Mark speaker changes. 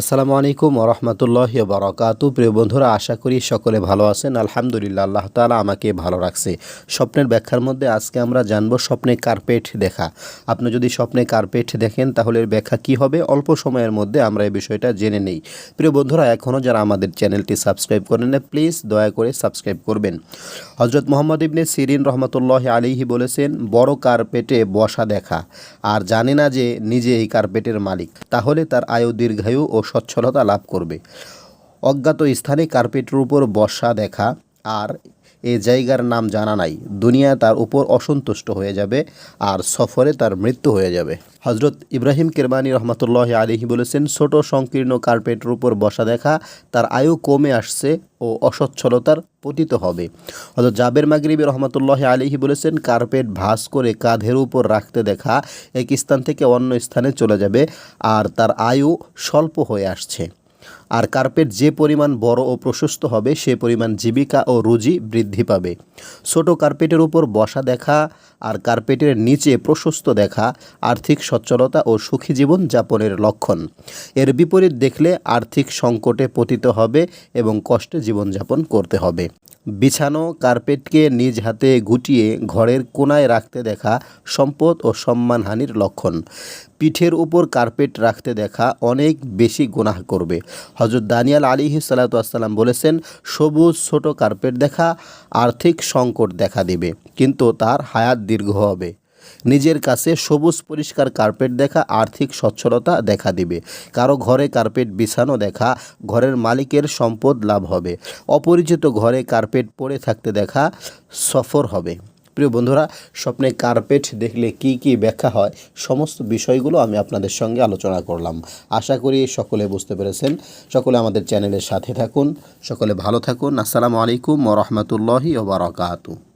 Speaker 1: আসসালামু আলাইকুম ওরহমতুল্লাহ বারকাতু। প্রিয় বন্ধুরা, আশা করি সকলে ভালো আছেন। আলহামদুলিল্লাহ, আল্লাহ তালা আমাকে ভালো রাখছে। স্বপ্নের ব্যাখ্যার মধ্যে আজকে আমরা জানব স্বপ্নে কার্পেট দেখা। আপনি যদি স্বপ্নে কার্পেট দেখেন, তাহলে এর ব্যাখ্যা কী হবে? অল্প সময়ের মধ্যে আমরা এই বিষয়টা জেনে নেই। প্রিয় বন্ধুরা এখনও যারা আমাদের চ্যানেলটি সাবস্ক্রাইব করেন না প্লিজ দয়া করে সাবস্ক্রাইব করবেন। হজরত মোহাম্মদ ইবনে সিরিন রহমতুল্লাহ আলিহি বলেছেন, বড় কার্পেটে বসা দেখা। আর জানে না যে নিজে এই কার্পেটের মালিক। তাহলে তার আয়ু দীর্ঘায়ু ও সচ্ছলতা লাভ করবে। অজ্ঞাত স্থানে কার্পেটের উপর বর্ষা দেখা আর এ জায়গার নাম জানা নাই। দুনিয়া তার উপর অসন্তুষ্ট হয়ে যাবে আর সফরে তার মৃত্যু হয়ে যাবে। হজরত ইব্রাহিম কেরবানি রহমতুল্লাহ আলিহি বলেছেন, ছোট সংকীর্ণ কার্পেটের উপর বসা দেখা, তার আয়ু কমে আসছে ও অসচ্ছলতার পতিত হবে। হজরত জাবের মাগরিবি রহমতুল্লাহ আলিহি বলেছেন, কার্পেট ভাস করে কাঁধের উপর রাখতে দেখা, এক স্থান থেকে অন্য স্থানে চলে যাবে আর তার আয়ু স্বল্প হয়ে আসছে। আর কার্পেট যে পরিমাণ বড় ও প্রশস্ত হবে, সে পরিমাণ জীবিকা ও রুজি বৃদ্ধি পাবে। ছোট কার্পেটের উপর বসা দেখা আর কার্পেটের নিচে প্রশস্ত দেখা আর্থিক সচ্ছলতা ও সুখী জীবন যাপনের লক্ষণ। এর বিপরীত দেখলে আর্থিক সংকটে পতিত হবে এবং কষ্টে জীবনযাপন করতে হবে। বিছানো কার্পেটকে নিজ হাতে গুটিয়ে ঘরের কোনায় রাখতে দেখা সম্পদ ও সম্মানহানির লক্ষণ। পিঠের উপর কার্পেট রাখতে দেখা অনেক বেশি গুনাহ করবে। হজরত দানিয়াল আলী সাল্লাতাম বলেছেন, সবুজ ছোট কার্পেট দেখা আর্থিক সংকট দেখা দেবে, কিন্তু তার হায়াত দীর্ঘ হবে। নিজের কাছে সবুজ পরিষ্কার কার্পেট দেখা আর্থিক সচ্ছলতা দেখা দিবে। কারও ঘরে কার্পেট বিছানো দেখা, ঘরের মালিকের সম্পদ লাভ হবে। অপরিচিত ঘরে কার্পেট পড়ে থাকতে দেখা সফর হবে। প্রিয় বন্ধুরা, স্বপ্নে কার্পেট দেখলে কি কি ব্যাখ্যা হয়, সমস্ত বিষয়গুলো আমি আপনাদের সঙ্গে আলোচনা করলাম। আশা করি সকলে বুঝতে পেরেছেন। সকলে আমাদের চ্যানেলের সাথে থাকুন। সকলে ভালো থাকুন। আসসালামু আলাইকুম ওরহমতুল্লাহি ওবরাকাতু